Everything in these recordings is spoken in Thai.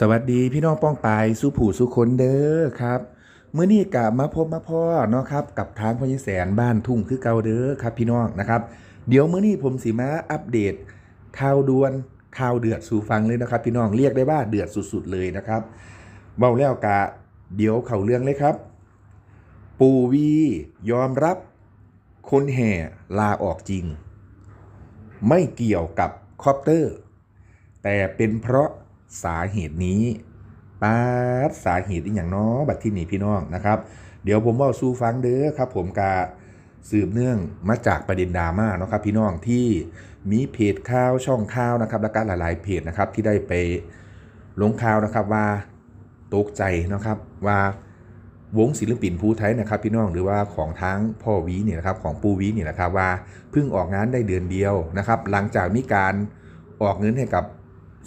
สวัสดีพี่น้องป้องปายสุผู้สุคนเด้อครับเมื่อนี้กับมาพบมาพ่อเนาะครับกับทางพญแสนบ้านทุ่งคือเก่าเด้อครับ พี่น้องนะครับ เดี๋ยวเมื่อนี้ผมสิมาอัปเดตข่าวด่วนข่าวเดือดสู่ฟังเลยนะครับ พี่น้องเรียกได้ว่าเดือดสุดๆเลยนะครับเบาแล้วกะเดี๋ยวเข่าเรื่องเลยครับ ปูวียอมรับ คนแห่ลาออกจริง ไม่เกี่ยวกับคอปเตอร์ แต่เป็นเพราะ สาเหตุนี้ปาดสาเหตุอย่างเน้อบัดที่นี่พี่น้องนะครับ เดี๋ยวผมว่าสู้ฟังเด้อครับ ผมกาสืบเนื่องมาจากประเด็นดราม่าเนาะครับพี่น้องที่มีเพจข่าวช่องข่าวนะครับ และก็หลายๆเพจนะครับที่ได้ไปลงข่าวนะครับว่าตกใจนะครับว่าวงศิลปินภูไทยนะครับ พี่น้องหรือว่าของทั้งพ่อวีเนี่ยนะครับของปูวีเนี่ยนะครับว่าเพิ่งออกงานได้เดือนเดียวนะครับ หลังจากมีการออกเงินให้กับ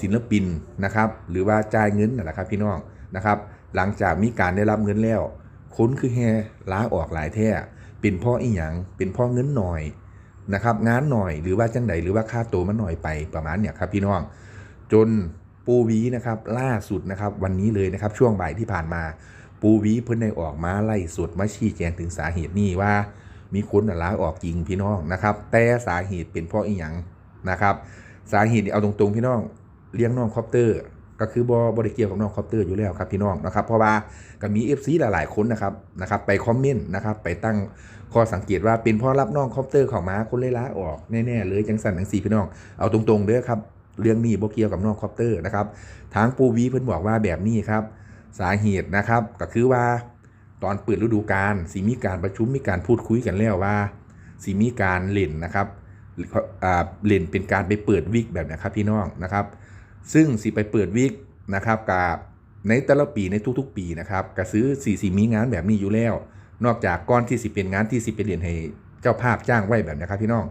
ศิลปินนะครับ หรือว่าจ่ายเงินนั่นแหละครับพี่น้องนะครับ หลังจากมีการได้รับเงินแล้วคนคือแฮล้าออกหลายแท่เป็นพ่ออีหยังเป็นพ่อเงินหน่อยนะครับงานหน่อยหรือว่าจังใดหรือว่าค่าตัวมันหน่อยไปประมาณเนี่ยครับพี่น้อง จนปูวีนะครับล่าสุดนะครับวันนี้เลยนะครับช่วงบ่ายที่ผ่านมา ปูวีเพิ่นได้ออกมาไล่สดมาชี้แจงถึงสาเหตุนี้ว่า มีคนน่ะล้าออกจริงพี่น้องนะครับ แต่สาเหตุเป็นเพราะอีหยังนะครับ สาเหตุเอาตรงๆพี่น้อง เลี้ยงน้องคอปเตอร์ ก็คือบอบริเกียวกับน้องคอปเตอร์อยู่แล้วครับพี่น้องนะครับเพราะว่าก็มี FC หลายๆคนนะครับนะครับไปคอมเมนต์นะครับไปตั้งข้อสังเกตว่าเป็นเพ่อรับน้องคอปเตอร์เข้ามาคนเลยล้าออกแน่ๆเลยจังสันจังสีพี่น้องเอาตรงๆเด้อครับเรื่องนี้บ่เกี่ยวกับน้องคอปเตอร์นะครับทางปูวีเพิ่นบอกว่าแบบนี้ครับสาเหตุนะครับก็คือว่าตอนเปิดฤดูกาลสีมีการประชุมมีการพูดคุยกันแล้วว่าสีมีการเล่นนะครับเล่นเป็นการไปเปิดวิกแบบนะครับพี่น้องนะครับ ซึ่งสิไปเปิดวิกนะครับกับในแต่ละปีในทุกๆ ปีนะครับก็ซื้อสี่สี่มีงานแบบนี้อยู่แล้ว นอกจากก้อนที่สิเป็นงานที่สิไปเรียนให้เจ้าภาพจ้างไว้แบบนะครับพี่น้อง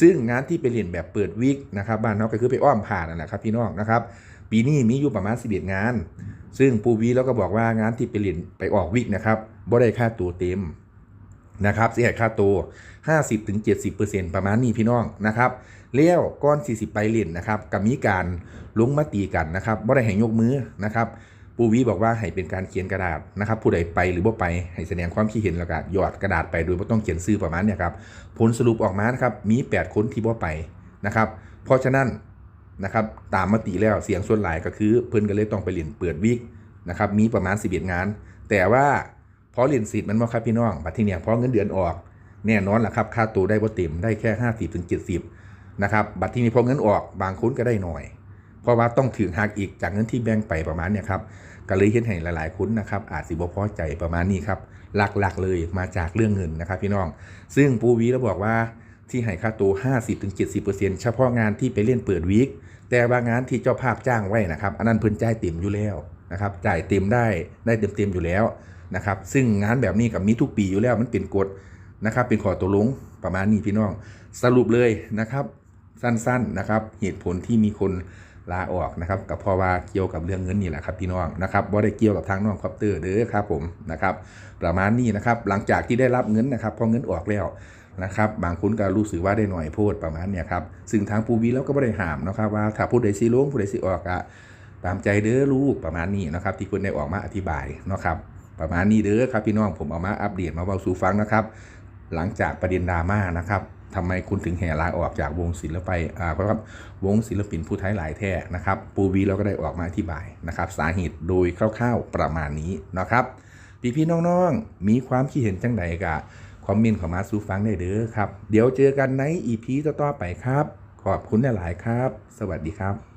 ซึ่งงานที่ไปเรียนแบบเปิดวิกนะครับบ้านนอกก็คือไปอ้อมผ่านนั่นแหละครับพี่น้องนะครับ ปีนี้มีอยู่ประมาณ11งาน ซึ่งปูวีแล้วก็บอกว่างานที่ไปเรียนไปออกวิกนะครับบ่ได้ค่าตัวเต็ม นะครับเสียค่าตัว50-70%ประมาณนี้พี่น้องนะครับแล้วก้อน 40ไปเรียนนะครับกับมีการลงมติกันนะครับบ่ได้ให้ยกมือนะครับปูวีบอกว่าให้เป็นการเขียนกระดาษนะครับผู้ใดไปหรือบ่ไปให้แสดงความคิดเห็นแล้วก็หยอดกระดาษไปโดยไม่ต้องเขียนชื่อประมาณเนี้ครับผลสรุปออกมานะครับมี 8 คนที่บ่ไปนะครับเพราะฉะนั้นนะครับตามมติแล้วเสียงส่วนหลายก็คือเพิ่นก็เลยต้องไปเรียนเปิดวิกนะครับมีประมาณ 11 งาน แต่ว่า พอเรียนสิทธิ์มันบ่ครับพี่น้องบัดทีเนี้ยพอเงินเดือนออกแน่นอนล่ะครับค่าตัวได้บ่เต็มได้แค่ 50ถึง70นะครับบัดที่นี้พอเงินออกบางคนก็ได้หน่อย เพราะว่าต้องถือหักอีกจากเงินที่แบ่งไปประมาณเนี่ยครับก็เลยเห็นให้หลายๆคนนะครับอาจสิบ่พอใจประมาณนี้ครับหลักๆเลยมาจากเรื่องเงินนะครับพี่น้อง ซึ่งปูวีเราบอกว่าที่ให้ค่าตัว 50-70%เฉพาะงานที่ไปเล่นเปิดวีคแต่บางงานที่เจ้าภาพจ้างไว้นะครับ อันนั้นเพิ่นจ่ายเต็มอยู่แล้วนะครับจ่ายเต็มได้ได้เต็มๆอยู่แล้ว นะครับซึ่งงานแบบนี้กับมีทุกปีอยู่แล้วมันเป็นกฎนะครับเป็นข้อตกลงประมาณนี้พี่น้อง สรุปเลยนะครับสั้นๆนะครับเหตุผลที่มีคนลาออกนะครับกับเพราะว่าเกี่ยวกับเรื่องเงินนี่แหละครับพี่น้องนะครับว่าได้เกี่ยวกับทางน้องคอปเตอร์เด้อครับผมนะครับประมาณนี้นะครับหลังจากที่ได้รับเงินนะครับพอเงินออกแล้วนะครับบางคนก็รู้สึกว่าได้หน่อยโพดประมาณเนี่ยครับซึ่งทางปูวีแล้วก็ไม่ได้ห้ามนะครับว่าถ้าผู้ใดสิลงผู้ใดสิออกอะตามใจเด้อลูกประมาณนี้นะครับที่เพิ่นได้ออกมาอธิบายนะครับ ประมาณนี้เด้อครับพี่น้องผมเอามาอัปเดตมาเบาสู่ฟังนะครับ หลังจากประเด็นดราม่านะครับทำไมคุณถึงแห่ลาออกจากวงศิลปไปอ่าเพราะครับวงศิลปินผู้ไทยหลายแท้นะครับ ปูวีเราก็ได้ออกมาอธิบายนะครับ สาเหตุโดยคร่าวๆประมาณนี้นะครับ พี่พี่ๆน้องๆ มีความคิดเห็นจังใดกะคอมเมนต์ข้ามาสู่ฟังได้เด้อครับ เดี๋ยวเจอกันในอีพีต่อๆไปครับ ขอบคุณหลายๆครับ สวัสดีครับ